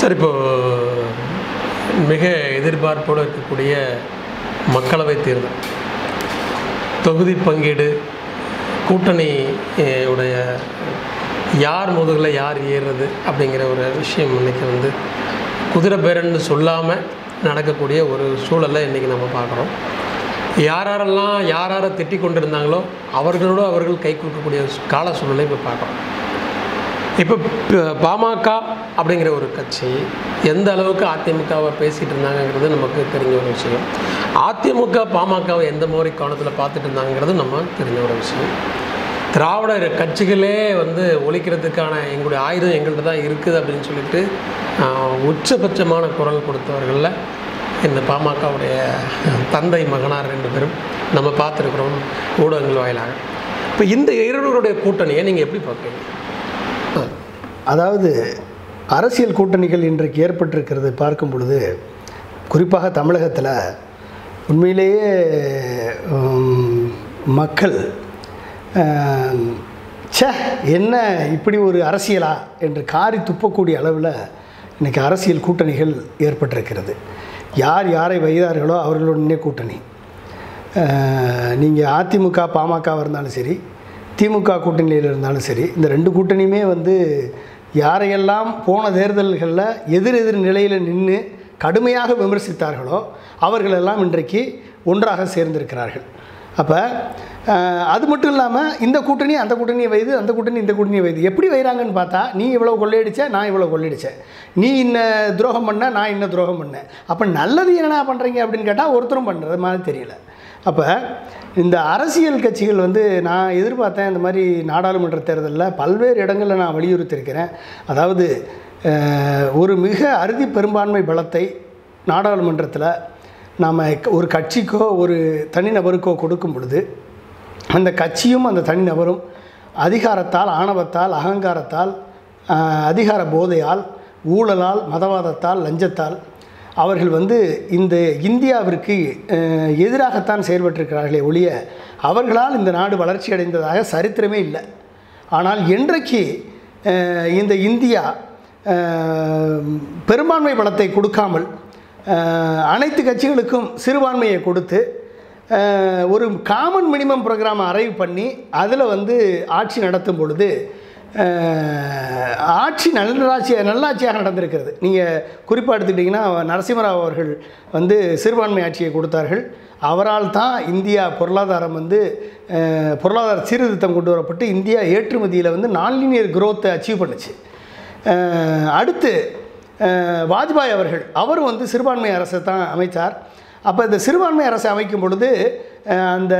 Sir இப்போ மிக எதிர்பார்ப்போடு இருக்கக்கூடிய மக்களவை தேர்தல். தொகுதி பங்கீடு கூட்டணி உடைய யார் முதுகில் யார் ஏறுறது அப்படிங்கிற ஒரு விஷயம் இன்னைக்கு வந்து குதிரை பேரன்னு சொல்லாமல் நடக்கக்கூடிய ஒரு சூழலை இன்றைக்கி நம்ம பார்க்குறோம். யார் யாரெல்லாம் யார் யாரை திட்டி கொண்டிருந்தாங்களோ அவர்களோடு அவர்கள் கை கொடுக்கக்கூடிய கால சூழலை இப்போ பார்க்குறோம். இப்போ பாமக அப்படிங்கிற ஒரு கட்சி எந்த அளவுக்கு அதிமுகவை பேசிகிட்டு இருந்தாங்கங்கிறது நமக்கு தெரிஞ்ச ஒரு விஷயம். அதிமுக பாமகவை எந்த மாதிரி கோணத்தில் பார்த்துட்டு இருந்தாங்கிறது நம்ம தெரிஞ்ச ஒரு விஷயம். திராவிட கட்சிகளே வந்து ஒழிக்கிறதுக்கான எங்களுடைய ஆயுதம் எங்கள்கிட்ட தான் இருக்குது அப்படின்னு சொல்லிட்டு உச்சபட்சமான குரல் கொடுத்தவர்களில் இந்த பாமகவுடைய தந்தை மகனார் ரெண்டு பேரும் நம்ம பார்த்துருக்குறோம் ஊடகங்கள் வாயிலாக. இப்போ இந்த இருவருடைய கூட்டணியை நீங்கள் எப்படி பார்க்குறீங்க? அதாவது அரசியல் கூட்டணிகள் இன்றைக்கு ஏற்பட்டிருக்கிறது பார்க்கும் பொழுது குறிப்பாக தமிழகத்தில் உண்மையிலேயே மக்கள் சே என்ன இப்படி ஒரு அரசியலா என்று காரி துப்பக்கூடிய அளவில் இன்றைக்கி அரசியல் கூட்டணிகள் ஏற்பட்டிருக்கிறது. யார் யாரை வைத்தார்களோ அவர்களுடனே கூட்டணி. நீங்கள் அதிமுக பாமகவாக இருந்தாலும் சரி திமுக கூட்டணியில் இருந்தாலும் சரி இந்த ரெண்டு கூட்டணியுமே வந்து யாரையெல்லாம் போன தேர்தல்களில் எதிர் எதிர் நிலையில் நின்று கடுமையாக விமர்சித்தார்களோ அவர்களெல்லாம் இன்றைக்கு ஒன்றாக சேர்ந்திருக்கிறார்கள். அப்போ அது மட்டும் இல்லாமல் இந்த கூட்டணி அந்த கூட்டணியை வைது அந்த கூட்டணி இந்த கூட்டணியை வைது. எப்படி வைகிறாங்கன்னு பார்த்தா நீ இவ்வளோ கொள்ளையடிச்ச நான் இவ்வளோ கொள்ளையடித்தேன் நீ இன்ன துரோகம் பண்ண நான் இன்ன துரோகம் பண்ணேன் அப்போ நல்லது என்னடா பண்ணுறீங்க அப்படின்னு கேட்டால் ஒருத்தரும் பண்ணுறது மாதிரி தெரியல. அப்போ இந்த அரசியல் கட்சிகள் வந்து நான் எதிர்பார்த்தேன் இந்த மாதிரி நாடாளுமன்ற தேர்தலில் பல்வேறு இடங்களில் நான் வலியுறுத்தியிருக்கிறேன். அதாவது ஒரு மிக அறுதி பெரும்பான்மை பலத்தை நாடாளுமன்றத்தில் நாம் ஒரு கட்சிக்கோ ஒரு தனிநபருக்கோ கொடுக்கும் பொழுது அந்த கட்சியும் அந்த தனிநபரும் அதிகாரத்தால் ஆணவத்தால் அகங்காரத்தால் அதிகார போதையால் ஊழலால் மதவாதத்தால் லஞ்சத்தால் அவர்கள் வந்து இந்த இந்தியாவிற்கு எதிராகத்தான் செயல்பட்டிருக்கிறார்களே ஒழிய அவர்களால் இந்த நாடு வளர்ச்சி அடைந்ததாக சரித்திரமே இல்லை. ஆனால் என்றைக்கு இந்த இந்தியா பெரும்பான்மை பலத்தை கொடுக்காமல் அனைத்து கட்சிகளுக்கும் சிறுபான்மையை கொடுத்து ஒரு காமன் மினிமம் ப்ரோக்ராம் அரைவ் பண்ணி அதில் வந்து ஆட்சி நடத்தும் பொழுது ஆட்சி நல்லாட்சி நல்லாட்சியாக நடந்திருக்கிறது. நீங்கள் குறிப்பாக எடுத்துக்கிட்டிங்கன்னா நரசிம்மராவ் அவர்கள் வந்து சிறுபான்மை ஆட்சியை கொடுத்தார்கள். அவரால் தான் இந்தியா பொருளாதாரம் வந்து பொருளாதார சீர்திருத்தம் கொண்டு வரப்பட்டு இந்தியா ஏற்றுமதியில் வந்து நான்லீனியர் குரோத்தை அச்சீவ் பண்ணுச்சு. அடுத்து வாஜ்பாய் அவர்கள் அவர் வந்து சிறுபான்மை அரசை தான் அமைத்தார் அப்போ இந்த சிறுபான்மை அரசை அமைக்கும் பொழுது அந்த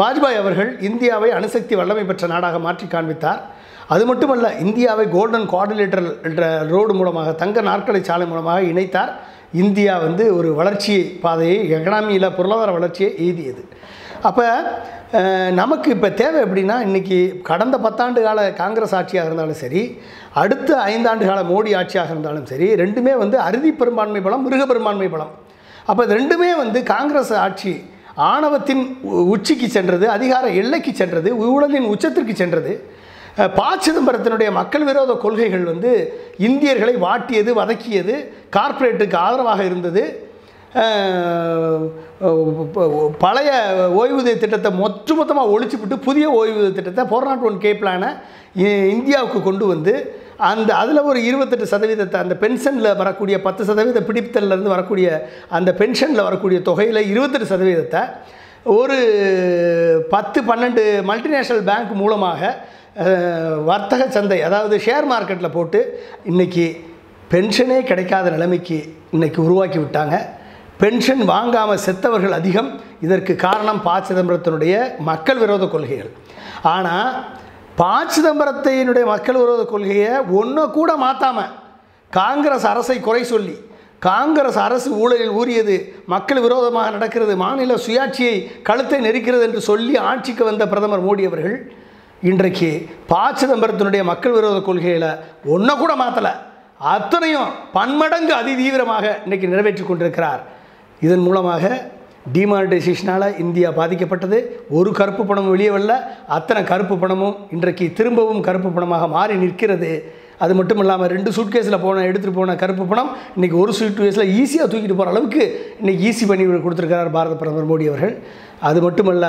வாஜ்பாய் அவர்கள் இந்தியாவை அணுசக்தி வல்லமை பெற்ற நாடாக மாற்றி காண்பித்தார். அது மட்டுமல்ல இந்தியாவை கோல்டன் குவாடிலேட்டர் என்ற ரோடு மூலமாக தங்க நாற்கரை சாலை மூலமாக இணைத்தார். இந்தியா வந்து ஒரு வளர்ச்சி பாதையை எக்கனாமியில் பொருளாதார வளர்ச்சியை எய்தியது. அப்போ நமக்கு இப்போ தேவை எப்படின்னா இன்றைக்கி கடந்த பத்தாண்டு கால காங்கிரஸ் ஆட்சியாக இருந்தாலும் சரி அடுத்த ஐந்தாண்டு கால மோடி ஆட்சியாக இருந்தாலும் சரி ரெண்டுமே வந்து அறுதி பெரும்பான்மை பலம் மிருக பெரும்பான்மை பலம். அப்போ ரெண்டுமே வந்து காங்கிரஸ் ஆட்சி ஆணவத்தின் உ- உச்சிக்கு சென்றது அதிகார எல்லைக்கு சென்றது ஊழலின் உச்சத்திற்கு சென்றது. ப சிதம்பரத்தினுடைய மக்கள் விரோத கொள்கைகள் வந்து இந்தியர்களை வாட்டியது வதக்கியது கார்ப்பரேட்டுக்கு ஆதரவாக இருந்தது. பழைய ஓய்வூதிய திட்டத்தை மொத்த மொத்தமாக ஒழிச்சுவிட்டு புதிய ஓய்வூதிய திட்டத்தை ஃபோர் நாட் ஒன் கே பிளானை இந்தியாவுக்கு கொண்டு வந்து அந்த அதில் ஒரு இருபத்தெட்டு சதவீதத்தை அந்த பென்ஷனில் வரக்கூடிய பத்து சதவீத பிடித்தல்லேருந்து வரக்கூடிய அந்த பென்ஷனில் வரக்கூடிய தொகையில் இருபத்தெட்டு சதவீதத்தை ஒரு பத்து பன்னெண்டு மல்டிநேஷ்னல் பேங்க் மூலமாக வர்த்தக சந்தை அதாவது ஷேர் மார்க்கெட்டில் போட்டு இன்றைக்கி பென்ஷனே கிடைக்காத நிலைமைக்கு இன்றைக்கி உருவாக்கி விட்டாங்க. பென்ஷன் வாங்காமல் செத்தவர்கள் அதிகம். இதற்கு காரணம் ப. சிதம்பரத்தினுடைய மக்கள் விரோத கொள்கைகள். ஆனால் ப. சிதம்பரத்தினுடைய மக்கள் விரோத கொள்கையை ஒன்று கூட மாற்றாமல் காங்கிரஸ் அரசை குறை சொல்லி காங்கிரஸ் அரசு ஊழலில் ஊறியது மக்கள் விரோதமாக நடக்கிறது மாநில சுயாட்சியை கழுத்தை நெரிக்கிறது என்று சொல்லி ஆட்சிக்கு வந்த பிரதமர் மோடி அவர்கள் இன்றைக்கு ப சிதம்பரத்தினுடைய மக்கள் விரோத கொள்கையில் ஒன்றை கூட மாற்றலை அத்தனையும் பன்மடங்கு அதிதீவிரமாக இன்றைக்கி நிறைவேற்றி கொண்டிருக்கிறார். இதன் மூலமாக டிமானிட்டைசேஷனால் இந்தியா பாதிக்கப்பட்டது. ஒரு கருப்பு பணமும் வெளியே வரல. அத்தனை கருப்பு பணமும் இன்றைக்கு திரும்பவும் கருப்பு பணமாக மாறி நிற்கிறது. அது மட்டும் இல்லாமல் ரெண்டு சூட்கேஸில் போன எடுத்துகிட்டு போன கருப்பு பணம் இன்றைக்கி ஒரு சூட்கேஸில் ஈஸியாக தூக்கிட்டு போகிற அளவுக்கு இன்றைக்கி ஈஸி பண்ணி கொடுத்துருக்கிறார் பாரத பிரதமர் மோடி அவர்கள். அது மட்டுமல்ல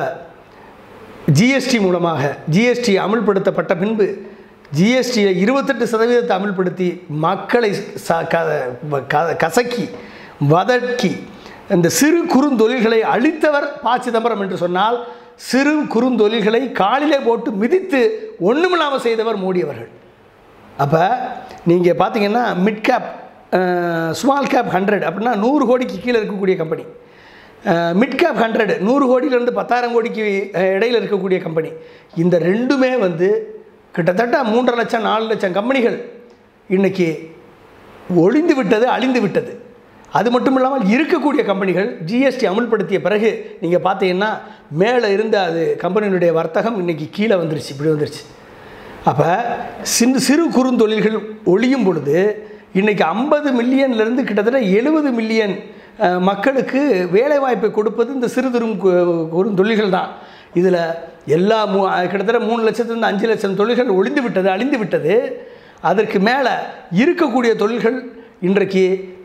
ஜிஎஸ்டி மூலமாக ஜிஎஸ்டி அமல்படுத்தப்பட்ட பின்பு ஜிஎஸ்டியை இருபத்தெட்டு சதவீதத்தை அமுல்படுத்தி மக்களை ச க- கசக்கி வதக்கி இந்த சிறு குறுந்தொழில்களை அழித்தவர் பா சிதம்பரம் என்று சொன்னால் சிறு குறுந்தொழில்களை காலிலே போட்டு மிதித்து ஒன்றுமில்லாமல் செய்தவர் மோடி அவர்கள். அப்போ நீங்கள் பார்த்தீங்கன்னா mid cap small cap hundred அப்படின்னா நூறு கோடிக்கு கீழே இருக்கக்கூடிய கம்பெனி மிட் கேப் ஹண்ட்ரட் நூறு கோடியிலேருந்து பத்தாயிரம் கோடிக்கு இடையில் இடையில இருக்கக்கூடிய கம்பெனி இந்த ரெண்டுமே வந்து கிட்டத்தட்ட மூன்றரை லட்சம் நாலு லட்சம் கம்பெனிகள் இன்றைக்கி ஒழிந்து விட்டது அழிந்து விட்டது. அது மட்டும் இல்லாமல் இருக்கக்கூடிய கம்பெனிகள் ஜிஎஸ்டி அமுல்படுத்திய பிறகு நீங்கள் பார்த்தீங்கன்னா மேலே இருந்த அது கம்பெனியினுடைய வர்த்தகம் இன்றைக்கி கீழே வந்துருச்சு இப்படி வந்துருச்சு. அப்போ சிறு சிறு குறுந்தொழில்கள் ஒழியும் பொழுது இன்றைக்கி ஐம்பது மில்லியன்லேருந்து கிட்டத்தட்ட எழுபது மில்லியன் மக்களுக்கு வேலைவாய்ப்பை கொடுப்பது இந்த சிறு திரும் கு- குறுந்தொழில்கள் தான். இதில் எல்லா மூ கிட்டத்தட்ட மூணு லட்சத்துலேருந்து அஞ்சு லட்சம் தொழில்கள் ஒளிந்து விட்டது அழிந்து விட்டது. அதற்கு மேலே இருக்கக்கூடிய தொழில்கள் இன்றைக்கு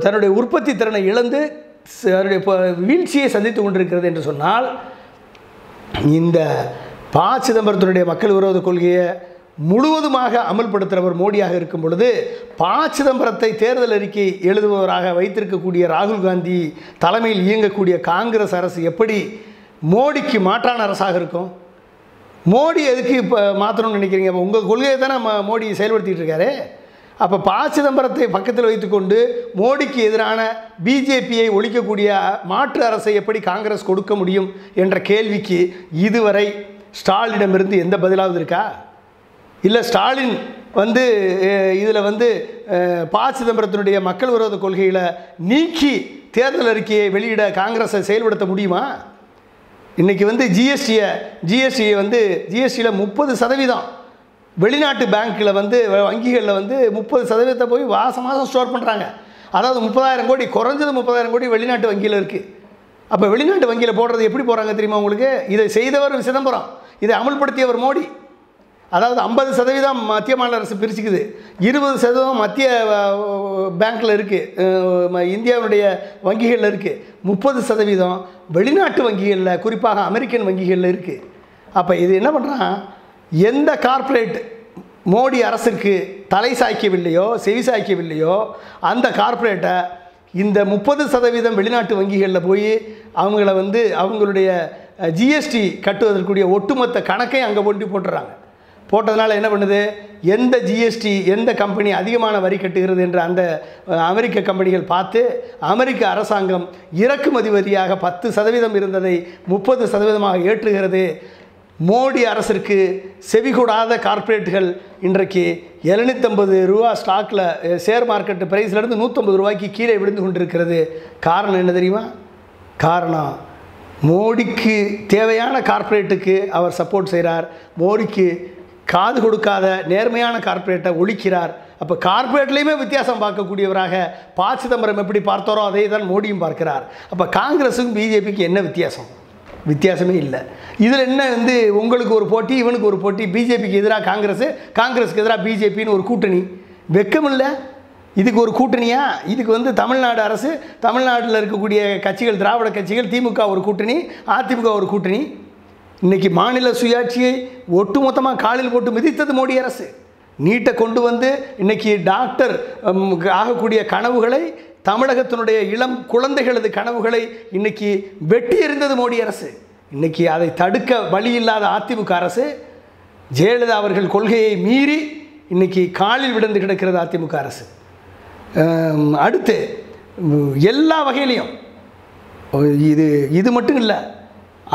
தன்னுடைய உற்பத்தி திறனை இழந்து தன்னுடைய வீழ்ச்சியை சந்தித்து கொண்டிருக்கிறது என்று சொன்னால் இந்த ப சிதம்பரத்தினுடைய மக்கள் விரோத கொள்கையை முழுவதுமாக அமல்படுத்துகிறவர் மோடியாக இருக்கும் பொழுது ப சிதம்பரத்தை தேர்தல் அறிக்கை எழுதுபவராக வைத்திருக்கக்கூடிய ராகுல் காந்தி தலைமையில் இயங்கக்கூடிய காங்கிரஸ் அரசு எப்படி மோடிக்கு மாற்றான அரசாக இருக்கும்? மோடி எதுக்கு இப்போ மாற்றணும்னு நினைக்கிறீங்க? அப்போ உங்கள் கொள்கையை தானே ம- மோடி செயல்படுத்திகிட்டு இருக்காரு. அப்போ ப சிதம்பரத்தை பக்கத்தில் வைத்துக்கொண்டு மோடிக்கு எதிரான பிஜேபியை ஒழிக்கக்கூடிய மாற்று அரசை எப்படி காங்கிரஸ் கொடுக்க முடியும் என்ற கேள்விக்கு இதுவரை ஸ்டாலினிடமிருந்து எந்த பதிலாவது இருக்கா? இல்லை ஸ்டாலின் வந்து இதில் வந்து ப. சிதம்பரத்தினுடைய மக்கள் விரோத கொள்கைகளை நீக்கி தேர்தல் அறிக்கையை வெளியிட காங்கிரஸை செயல்படுத்த முடியுமா? இன்றைக்கி வந்து ஜிஎஸ்டியை ஜிஎஸ்டியை வந்து ஜிஎஸ்டியில் முப்பது சதவீதம். வெளிநாட்டு பேங்க்கில் வந்து வங்கிகளில் வந்து முப்பது சதவீதத்தை போய் மாதம் மாதம் ஸ்டோர் பண்ணுறாங்க அதாவது முப்பதாயிரம் கோடி குறைஞ்சது முப்பதாயிரம் கோடி வெளிநாட்டு வங்கியில் இருக்குது அப்போ வெளிநாட்டு வங்கியில் போடுறது எப்படி போகிறாங்க தெரியுமா உங்களுக்கு? இதை செய்தவர் சிதம்பரம் இதை அமல்படுத்தியவர் மோடி. அதாவது ஐம்பது சதவீதம் மத்திய மாநில அரசு பிரிச்சுக்குது. இருபது சதவீதம் மத்திய பேங்க்கில் இருக்குது இந்தியாவுடைய வங்கிகளில் இருக்குது முப்பது சதவீதம் வெளிநாட்டு வங்கிகளில் குறிப்பாக அமெரிக்கன் வங்கிகளில் இருக்குது அப்போ இது என்ன பண்ணுறான் எந்த கார்ப்பரேட் மோடி அரசுக்கு தலை சாய்க்கவில்லையோ செவி சாய்க்கவில்லையோ அந்த கார்ப்பரேட்டை இந்த முப்பது சதவீதம் வெளிநாட்டு வங்கிகளில் போய் அவங்கள வந்து அவங்களுடைய ஜிஎஸ்டி கட்டுவதற்குரிய ஒட்டுமொத்த கணக்கை அங்கே கொண்டு போட்டுறாங்க. போட்டதுனால என்ன பண்ணுது? எந்த ஜிஎஸ்டி எந்த கம்பெனி அதிகமான வரி கட்டுகிறது என்று அந்த அமெரிக்க கம்பெனிகள் பார்த்து அமெரிக்க அரசாங்கம் இறக்குமதி வரியாக பத்து சதவீதம் இருந்ததை முப்பது சதவீதமாக ஏற்றுகிறது. மோடி அரசிற்கு செவிகூடாத கார்ப்பரேட்டுகள் இன்றைக்கு எழுநூத்தம்பது ரூபா ஸ்டாக்கில் ஷேர் மார்க்கெட்டு ப்ரைஸ்லேருந்து நூற்றம்பது ரூபாய்க்கு கீழே விழுந்து கொண்டிருக்கிறது. காரணம் என்ன தெரியுமா? காரணம் மோடிக்கு தேவையான கார்ப்பரேட்டுக்கு அவர் சப்போர்ட் செய்கிறார் மோடிக்கு காது கொடுக்காத நேர்மையான கார்ப்பரேட்டை ஒழிக்கிறார். அப்போ கார்ப்பரேட்லேயுமே வித்தியாசம் பார்க்கக்கூடியவராக ப சிதம்பரம் எப்படி பார்த்தாரோ அதே தான் மோடியும் பார்க்கிறார். அப்போ காங்கிரஸுக்கும் பிஜேபிக்கு என்ன வித்தியாசம்? வித்தியாசமே இல்லை. இதில் என்ன வந்து உங்களுக்கு ஒரு போட்டி இவனுக்கு ஒரு போட்டி பிஜேபிக்கு எதிராக காங்கிரஸ் காங்கிரஸுக்கு எதிராக பிஜேபின்னு ஒரு கூட்டணி. வெக்கம் இல்லை. இதுக்கு ஒரு கூட்டணியா? இதுக்கு வந்து தமிழ்நாடு அரசு தமிழ்நாட்டில் இருக்கக்கூடிய கட்சிகள் திராவிட கட்சிகள் திமுக ஒரு கூட்டணி அதிமுக ஒரு கூட்டணி. இன்றைக்கி மாநில சுயாட்சியை ஒட்டுமொத்தமாக காலில் போட்டு மிதித்தது மோடி அரசு. நீட்டை கொண்டு வந்து இன்னைக்கு டாக்டர் ஆகக்கூடிய கனவுகளை தமிழகத்தினுடைய இளம் குழந்தைகளது கனவுகளை இன்றைக்கி வெட்டி எறிந்தது மோடி அரசு. இன்னைக்கு அதை தடுக்க வழி இல்லாத அதிமுக அரசு ஜெயலலிதா அவர்கள் கொள்கையை மீறி இன்னைக்கு காலில் விழுந்து கிடக்கிறது அதிமுக அரசு. அடுத்து எல்லா வகையிலையும் இது இது மட்டும் இல்லை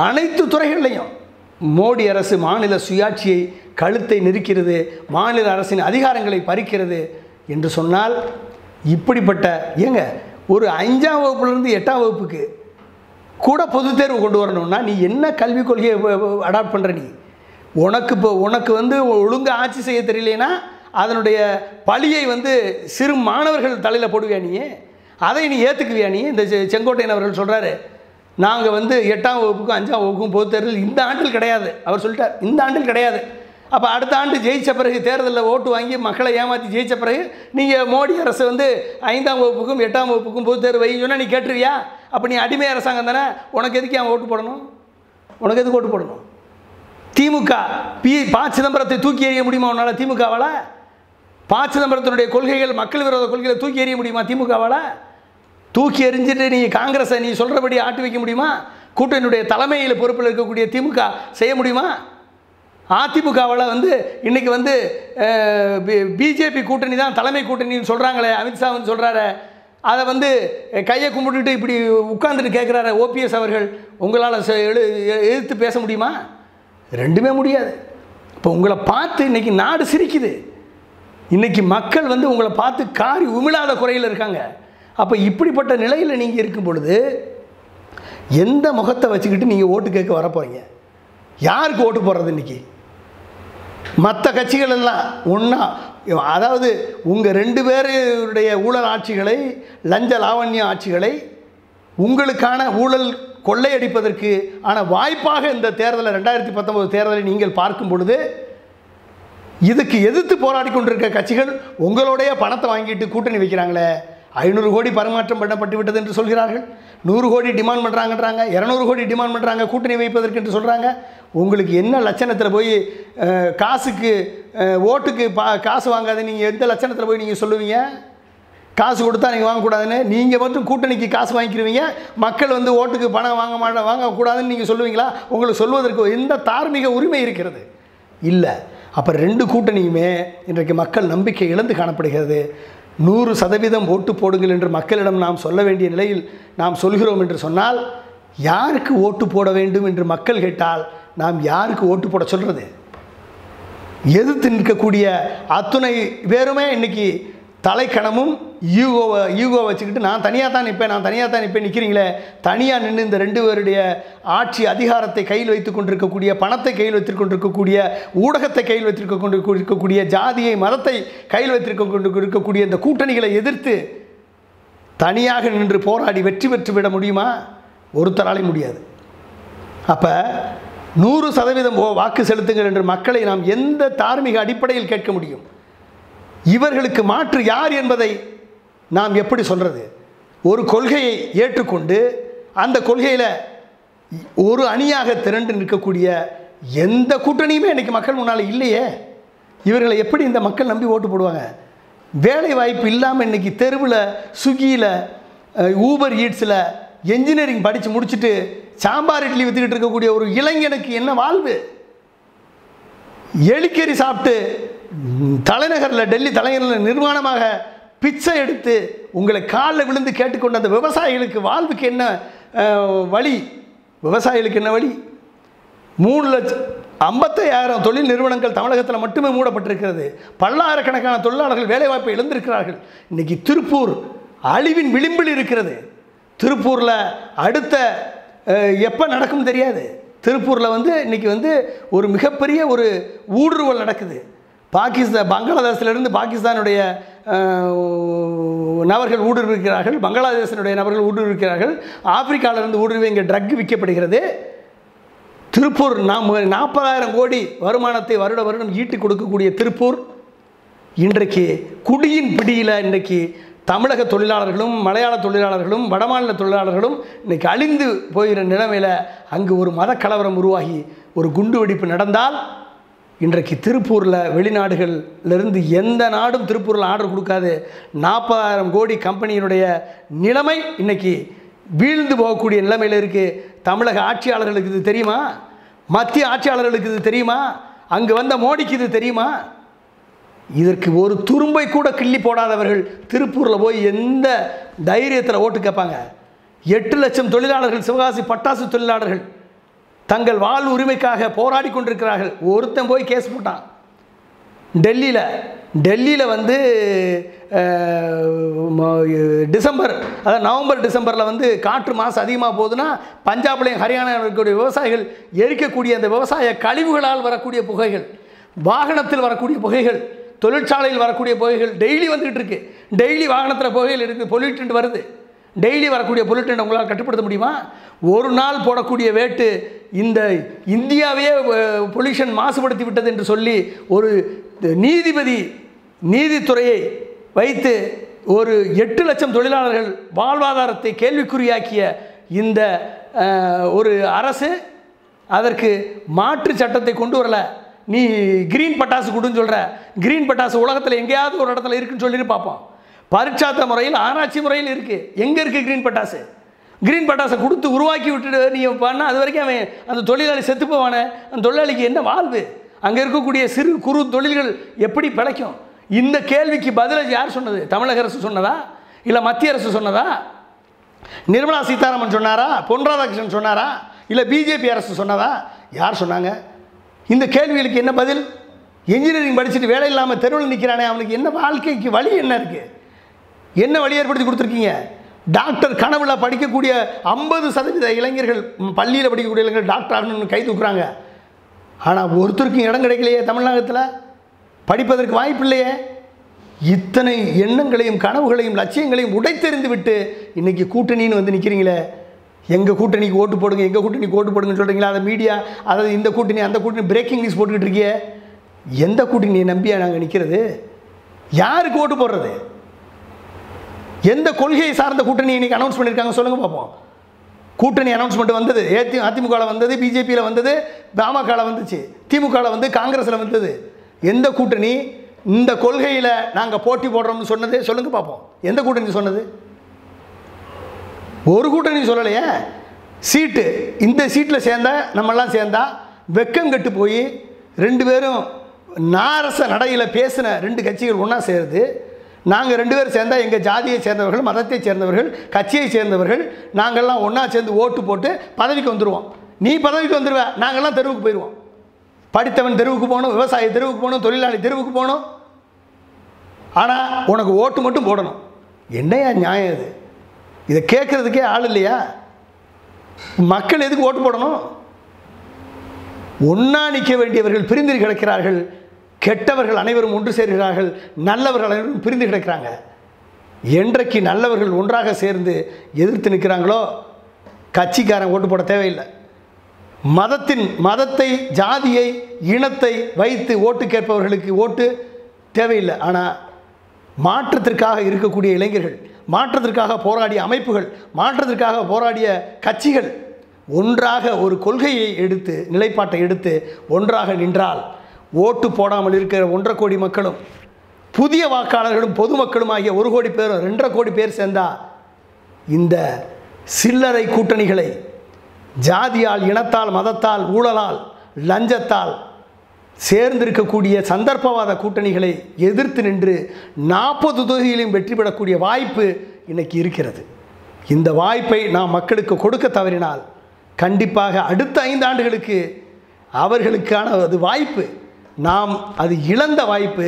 அனைத்து துறைகள்லையும் மோடி அரசு மாநில சுயாட்சியை கழுத்தை நெருக்கிறது மாநில அரசின் அதிகாரங்களை பறிக்கிறது என்று சொன்னால் இப்படிப்பட்ட ஏங்க ஒரு அஞ்சாம் வகுப்புலேருந்து எட்டாம் வகுப்புக்கு கூட பொதுத் தேர்வு கொண்டு வரணும்னா நீ என்ன கல்விக் கொள்கையை அடாப்ட் பண்ணுற நீ? உனக்கு இப்போ உனக்கு வந்து ஒழுங்காக ஆட்சி செய்ய தெரியலனா அதனுடைய பழியை வந்து சிறு மாணவர்கள் தலையில் போடுவியா நீ? அதை நீ ஏற்றுக்குவியா நீ? இந்த செ- செங்கோட்டையன் அவர்கள் சொல்கிறாரு நாங்கள் வந்து எட்டாம் வகுப்புக்கும் அஞ்சாம் வகுப்புக்கும் பொது தேர்தல் இந்த ஆண்டில் கிடையாது. அவர் சொல்லிட்டார் இந்த ஆண்டில் கிடையாது. அப்போ அடுத்த ஆண்டு ஜெயிச்ச பிறகு தேர்தலில் ஓட்டு வாங்கி மக்களை ஏமாற்றி ஜெயிச்ச பிறகு நீங்கள் மோடி அரசு வந்து ஐந்தாம் வகுப்புக்கும் எட்டாம் வகுப்புக்கும் பொது தேர்வு வைக்க சொன்னால் நீ கேட்டுருவியா? அப்போ நீ அடிமை அரசாங்கம் தானே? உனக்கு எதுக்கு அவன் ஓட்டு போடணும்? உனக்கு எதுக்கு ஓட்டு போடணும்? திமுக பி ப சிதம்பரத்தை தூக்கி எறிய முடியுமா உன்னால் திமுகவால்? ப சிதம்பரத்தினுடைய கொள்கைகள் மக்கள் விரோத கொள்கைகளை தூக்கி எறிய முடியுமா திமுகவால்? தூக்கி எறிஞ்சிட்டு நீ காங்கிரஸை நீ சொல்கிறபடி ஆட்டி வைக்க முடியுமா? கூட்டணியுடைய தலைமையில் பொறுப்பில் இருக்கக்கூடிய திமுக செய்ய முடியுமா? அதிமுகவில் வந்து இன்றைக்கி வந்து பிஜேபி கூட்டணி தான் தலைமை கூட்டணின்னு சொல்கிறாங்களே அமித்ஷா வந்து சொல்கிறாரு அதை வந்து கையை கும்பிட்டுட்டு இப்படி உட்காந்துட்டு கேட்குறாரு ஓபிஎஸ் அவர்கள். உங்களால் செ- எழு எ- எதிர்த்து பேச முடியுமா? ரெண்டுமே முடியாது. இப்போ உங்களை பார்த்து இன்றைக்கி நாடு சிரிக்குது. இன்றைக்கி மக்கள் வந்து உங்களை பார்த்து காரி உமிழாத குறையில் இருக்காங்க. அப்போ இப்படிப்பட்ட நிலையில் நீங்கள் இருக்கும் பொழுது எந்த முகத்தை வச்சுக்கிட்டு நீங்கள் ஓட்டு கேட்க வரப்போகிறீங்க யாருக்கு ஓட்டு போடுறது இன்றைக்கி மற்ற கட்சிகள் எல்லாம் ஒன்றா அதாவது உங்கள் ரெண்டு பேருடைய ஊழல் ஆட்சிகளை லஞ்ச லாவண்ய ஆட்சிகளை உங்களுக்கான ஊழல் கொள்ளையடிப்பதற்கு ஆன வாய்ப்பாக இந்த தேர்தலை ரெண்டாயிரத்தி பத்தொம்போது தேர்தலை நீங்கள் பார்க்கும் பொழுது இதுக்கு எதிர்த்து போராடி கொண்டிருக்க கட்சிகள் உங்களுடைய பணத்தை வாங்கிட்டு கூட்டணி வைக்கிறாங்களே ஐநூறு கோடி பரிமாற்றம் பண்ணப்பட்டு விட்டது என்று சொல்கிறார்கள். நூறு கோடி டிமாண்ட் பண்ணுறாங்கன்றாங்க இரநூறு கோடி டிமாண்ட் பண்ணுறாங்க கூட்டணி வைப்பதற்கு என்று சொல்கிறாங்க உங்களுக்கு என்ன லட்சணத்தில் போய் காசுக்கு ஓட்டுக்கு பா காசு வாங்காத நீங்கள் எந்த லட்சணத்தில் போய் நீங்கள் சொல்லுவீங்க? காசு கொடுத்தா நீங்கள் வாங்கக்கூடாதுன்னு நீங்கள் மட்டும் கூட்டணிக்கு காசு வாங்கிக்கிருவீங்க. மக்கள் வந்து ஓட்டுக்கு பணம் வாங்க மாட்ட வாங்கக்கூடாதுன்னு நீங்கள் சொல்லுவீங்களா? உங்களுக்கு சொல்வதற்கு எந்த தார்மீக உரிமை இருக்கிறது? இல்லை. அப்போ ரெண்டு கூட்டணியுமே இன்றைக்கு மக்கள் நம்பிக்கை இழந்து காணப்படுகிறது. நூறு சதவீதம் ஓட்டு போடுங்கள் என்று மக்களிடம் நாம் சொல்ல வேண்டிய நிலையில் நாம் சொல்கிறோம் என்று சொன்னால் யாருக்கு ஓட்டு போட வேண்டும் என்று மக்கள் கேட்டால் நாம் யாருக்கு ஓட்டு போட சொல்கிறது எதிர்த்து நிற்கக்கூடிய அத்துணை பேருமே இன்னைக்கு தலைக்கணமும் ஈகோவை ஈகோ வச்சுக்கிட்டு நான் தனியாக தான் நிற்பேன் நான் தனியாக தான் நிற்பேன். நிற்கிறீங்களே தனியாக நின்று இந்த ரெண்டு பேருடைய ஆட்சி அதிகாரத்தை கையில் வைத்து கொண்டிருக்கக்கூடிய பணத்தை கையில் வைத்துக் கொண்டிருக்கக்கூடிய ஊடகத்தை கையில் வைத்திருக்க கொண்டு இருக்கக்கூடிய ஜாதியை மதத்தை கையில் வைத்திருக்க கொண்டு இருக்கக்கூடிய இந்த கூட்டணிகளை எதிர்த்து தனியாக நின்று போராடி வெற்றி பெற்று விட முடியுமா? ஒருத்தராலே முடியாது. அப்போ நூறு சதவீதம் ஓ- வாக்கு செலுத்துங்கள் என்று மக்களை நாம் எந்த தார்மீக அடிப்படையில் கேட்க முடியும்? இவர்களுக்கு மாற்று யார் என்பதை நாம் எப்படி சொல்கிறது ஒரு கொள்கையை ஏற்றுக்கொண்டு அந்த கொள்கையில் ஒரு அணியாக திரண்டு நிற்கக்கூடிய எந்த கூட்டணியுமே இன்றைக்கி மக்கள் முன்னால் இல்லையே. இவர்களை எப்படி இந்த மக்கள் நம்பி ஓட்டு போடுவாங்க? வேலை வாய்ப்பு இல்லாமல் இன்றைக்கி தெருவில் ஸ்விக்கியில் ஊபர் ஈட்ஸில் என்ஜினியரிங் படித்து முடிச்சுட்டு சாம்பார் இட்லி விற்றுக்கிட்டு இருக்கக்கூடிய ஒரு இளைஞனுக்கு என்ன வாழ்வு? எலிக்கறி சாப்பிட்டு தலைநகரில் டெல்லி தலைநகரில் நிர்மாணமாக பிச்சை எடுத்து உங்களை காலில் விழுந்து கேட்டுக்கொண்ட அந்த விவசாயிகளுக்கு வாழ்வுக்கு என்ன வழி? விவசாயிகளுக்கு என்ன வழி? மூணு லட்சம் ஐம்பத்தையாயிரம் தொழில் நிறுவனங்கள் தமிழகத்தில் மட்டுமே மூடப்பட்டிருக்கிறது. பல்லாயிரக்கணக்கான தொழிலாளர்கள் வேலைவாய்ப்பை இழந்திருக்கிறார்கள். இன்றைக்கி திருப்பூர் அழிவின் விளிம்பில் இருக்கிறது. திருப்பூரில் அடுத்த எப்போ நடக்கும் தெரியாது. திருப்பூரில் வந்து இன்னைக்கு வந்து ஒரு மிகப்பெரிய ஒரு ஊடுருவல் நடக்குது. பாகிஸ்தான் பங்களாதேஷிலிருந்து பாகிஸ்தானுடைய நபர்கள் ஊடுருவிருக்கிறார்கள் பங்களாதேசனுடைய நபர்கள் ஊடுருவிருக்கிறார்கள் ஆப்பிரிக்காவிலிருந்து ஊடுருவி இங்கே ட்ரக் விற்கப்படுகிறது. திருப்பூர் நாம் நாற்பதாயிரம் கோடி வருமானத்தை வருட வருடம் ஈட்டி கொடுக்கக்கூடிய திருப்பூர் இன்றைக்கு குடியின் பிடியில் இன்றைக்கு தமிழக தொழிலாளர்களும் மலையாள தொழிலாளர்களும் வடமாநில தொழிலாளர்களும் இன்றைக்கி அழிந்து போகிற நிலைமையில் அங்கு ஒரு மத கலவரம் உருவாகி ஒரு குண்டு வெடிப்பு நடந்தால் இன்றைக்கு திருப்பூரில் வெளிநாடுகள்லேருந்து எந்த நாடும் திருப்பூரில் ஆர்டர் கொடுக்காது. நாற்பதாயிரம் கோடி கம்பெனியினுடைய நிலைமை இன்னைக்கு வீழ்ந்து போகக்கூடிய நிலைமையில் இருக்குது தமிழக ஆட்சியாளர்களுக்கு இது தெரியுமா? மத்திய ஆட்சியாளர்களுக்கு இது தெரியுமா? அங்கு வந்த மோடிக்கு இது தெரியுமா? இதற்கு ஒரு துரும்பை கூட கிள்ளி போடாதவர்கள் திருப்பூரில் போய் எந்த தைரியத்தில் ஓட்டு கேட்பாங்க? எட்டு லட்சம் தொழிலாளர்கள் சிவகாசி பட்டாசு தொழிலாளர்கள் தங்கள் வாழ் உரிமைக்காக போராடி கொண்டிருக்கிறார்கள். ஒருத்தன் போய் கேஸ் போட்டான். டெல்லியில் டெல்லியில் வந்து டிசம்பர் அதாவது நவம்பர் டிசம்பரில் வந்து காற்று மாசு அதிகமாக போகுதுன்னா பஞ்சாப்லேயும் ஹரியானாவில் இருக்கக்கூடிய விவசாயிகள் எரிக்கக்கூடிய அந்த விவசாய கழிவுகளால் வரக்கூடிய புகைகள் வாகனத்தில் வரக்கூடிய புகைகள் தொழிற்சாலையில் வரக்கூடிய புகைகள் டெய்லி வந்துகிட்டு இருக்கு. டெய்லி வாகனத்தில் புகைகள் இருக்குது பொல்யூட்டன்ட் வருது. டெய்லி வரக்கூடிய பொல்யூட்டன் உங்களால் கட்டுப்படுத்த முடியுமா? ஒரு நாள் போடக்கூடிய வேட்டு இந்த இந்தியாவையே பொல்யூஷன் மாசுபடுத்தி விட்டது என்று சொல்லி ஒரு நீதிபதி நீதித்துறையை வைத்து ஒரு எட்டு லட்சம் தொழிலாளர்கள் வாழ்வாதாரத்தை கேள்விக்குறியாக்கிய இந்த ஒரு அரசு அதற்கு மாற்று சட்டத்தை கொண்டு வரல. நீ கிரீன் பட்டாசு கொடுன்னு சொல்கிற கிரீன் பட்டாசு உலகத்தில் எங்கேயாவது ஒரு இடத்துல இருக்குன்னு சொல்லி பார்ப்போம். பரிட்சாத்த முறையில் ஆராய்ச்சி முறையில் இருக்குது எங்கே இருக்குது கிரீன் பட்டாசு? கிரீன் பட்டாசை கொடுத்து உருவாக்கி விட்டுட்டு நீ பண்ணால் அது வரைக்கும் அவன் அந்த தொழிலாளி செத்து போவானே. அந்த தொழிலாளிக்கு என்ன வாழ்வு? அங்கே இருக்கக்கூடிய சிறு குறு தொழில்கள் எப்படி பிழைக்கும்? இந்த கேள்விக்கு பதிலாக யார் சொன்னது? தமிழக அரசு சொன்னதா? இல்லை மத்திய அரசு சொன்னதா? நிர்மலா சீதாராமன் சொன்னாரா? பொன் ராதாகிருஷ்ணன் சொன்னாரா? இல்லை பிஜேபி அரசு சொன்னதா? யார் சொன்னாங்க? இந்த கேள்விகளுக்கு என்ன பதில்? இன்ஜினியரிங் படிச்சுட்டு வேலை இல்லாமல் தெருவில் நிற்கிறானே அவனுக்கு என்ன வாழ்க்கைக்கு வழி என்ன இருக்குது என்ன வழி ஏற்படுத்தி கொடுத்துருக்கீங்க? டாக்டர் கனவுல படிக்கக்கூடிய ஐம்பது சதவீத இளைஞர்கள் பள்ளியில் படிக்கக்கூடிய இளைஞர்கள் டாக்டர் ஆகணும்னு கை தூக்குறாங்க. ஆனால் ஒருத்தருக்கும் இடம் கிடைக்கலையே தமிழ்நாட்டில் படிப்பதற்கு வாய்ப்பு இல்லையே? இத்தனை எண்ணங்களையும் கனவுகளையும் லட்சியங்களையும் உடைத்தெறிந்து விட்டு இன்னைக்கு கூட்டணின்னு வந்து நிற்கிறீங்களே எங்கள் கூட்டணிக்கு ஓட்டு போடுங்க எங்கள் கூட்டணிக்கு ஓட்டு போடுங்கன்னு சொல்கிறீங்களா அதை மீடியா அதாவது இந்த கூட்டணி அந்த கூட்டணி பிரேக்கிங் நியூஸ் போட்டுக்கிட்டு இருக்கியே எந்த கூட்டணியை நம்பியா நாங்கள் நிற்கிறது யாருக்கு ஓட்டு போடுறது? எந்த கொள்கையை சார்ந்த கூட்டணி இன்னைக்கு அனௌன்ஸ் பண்ணியிருக்காங்க சொல்லுங்க பார்ப்போம் கூட்டணி அனௌன்ஸ்மெண்ட் வந்தது. ஏத்தி அதிமுகவில் வந்தது பிஜேபியில் வந்தது பாமகவில் வந்துச்சு. திமுகவில் வந்து காங்கிரஸில் வந்தது. எந்த கூட்டணி? இந்த கொள்கையில் நாங்கள் போட்டி போடுறோம்னு சொன்னது சொல்லுங்கள் பார்ப்போம் எந்த கூட்டணி சொன்னது? ஒரு கூட்டணி சொல்லலையே? சீட்டு. இந்த சீட்டில் சேர்ந்தா நம்மெல்லாம் சேர்ந்தா வெக்கம் கெட்டு போய் ரெண்டு பேரும் நாரச நடையில் பேசின ரெண்டு கட்சிகள் ஒன்றா சேருது. நாங்கள் ரெண்டு பேரும் சேர்ந்தா எங்கள் ஜாதியை சேர்ந்தவர்கள் மதத்தை சேர்ந்தவர்கள் கட்சியை சேர்ந்தவர்கள் நாங்கள்லாம் ஒன்றா சேர்ந்து ஓட்டு போட்டு பதவிக்கு வந்துடுவோம் நீ பதவிக்கு வந்துடுவ நாங்கள்லாம் தெருவுக்கு போயிடுவோம் படித்தவன் தெருவுக்கு போகணும் விவசாயி தெருவுக்கு போகணும் தொழிலாளி தெருவுக்கு போகணும். ஆனால் உனக்கு ஓட்டு மட்டும் போடணும். என்னையா நியாயம் இது? இதை கேட்குறதுக்கே ஆள் இல்லையா? மக்கள் எதுக்கு ஓட்டு போடணும்? ஒன்றா நிற்க வேண்டியவர்கள் பிரிந்து கிடக்கிறார்கள். கெட்டவர்கள் அனைவரும் ஒன்று சேர்கிறார்கள். நல்லவர்கள் அனைவரும் பிரிந்து கிடக்கிறாங்க. என்றைக்கு நல்லவர்கள் ஒன்றாக சேர்ந்து எதிர்த்து நிற்கிறாங்களோ கட்சிக்காரன் ஓட்டு போட தேவையில்லை. மதத்தின் மதத்தை ஜாதியை இனத்தை வைத்து ஓட்டு கேட்பவர்களுக்கு ஓட்டு தேவையில்லை. ஆனால் மாற்றத்திற்காக இருக்கக்கூடிய இளைஞர்கள் மாற்றத்திற்காக போராடிய அமைப்புகள் மாற்றத்திற்காக போராடிய கட்சிகள் ஒன்றாக ஒரு கொள்கையை எடுத்து நிலைப்பாட்டை எடுத்து ஒன்றாக நின்றால் ஓட்டு போடாமல் இருக்கிற ஒன்றரை கோடி மக்களும் புதிய வாக்காளர்களும் பொதுமக்களும் ஆகிய ஒரு கோடி பேரும் ரெண்டரை கோடி பேர் சேர்ந்தால் இந்த சில்லறை கூட்டணிகளை ஜாதியால் இனத்தால் மதத்தால் ஊழலால் லஞ்சத்தால் சேர்ந்திருக்கக்கூடிய சந்தர்ப்பவாத கூட்டணிகளை எதிர்த்து நின்று நாற்பது தொகுதிகளையும் வெற்றி பெறக்கூடிய வாய்ப்பு இன்னைக்கு இருக்கிறது. இந்த வாய்ப்பை நாம் மக்களுக்கு கொடுக்க தவறினால் கண்டிப்பாக அடுத்த ஐந்து ஆண்டுகளுக்கு அவர்களுக்கான அது வாய்ப்பு நாம் அது இழந்த வாய்ப்பு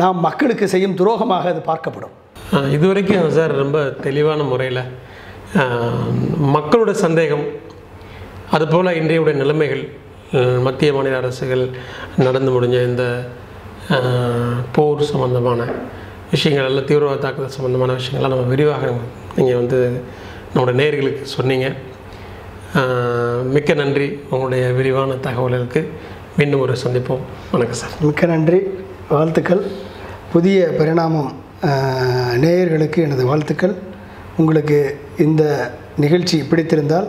நாம் மக்களுக்கு செய்யும் துரோகமாக அது பார்க்கப்படும். இதுவரைக்கும் இது வரைக்கும் சார் ரொம்ப தெளிவான முறையில் மக்களோட சந்தேகம் அதுபோல் இன்றைய நிலைமைகள் மத்திய மாநில அரசுகள் நடந்து முடிஞ்ச இந்த போர் சம்பந்தமான விஷயங்கள் எல்லாம் தீவிரவாத தாக்குதல் சம்மந்தமான விஷயங்கள்லாம் நம்ம விரிவாக நீங்கள் வந்து நம்மளோட நேயர்களுக்கு சொன்னீங்க. மிக்க நன்றி உங்களுடைய விரிவான தகவல்களுக்கு. மீண்டும் ஒரு சந்திப்போம். வணக்கம் சார். மிக்க நன்றி. வாழ்த்துக்கள். புதிய பரிணாமம் நேயர்களுக்கு எனது வாழ்த்துக்கள். உங்களுக்கு இந்த நிகழ்ச்சி பிடித்திருந்தால்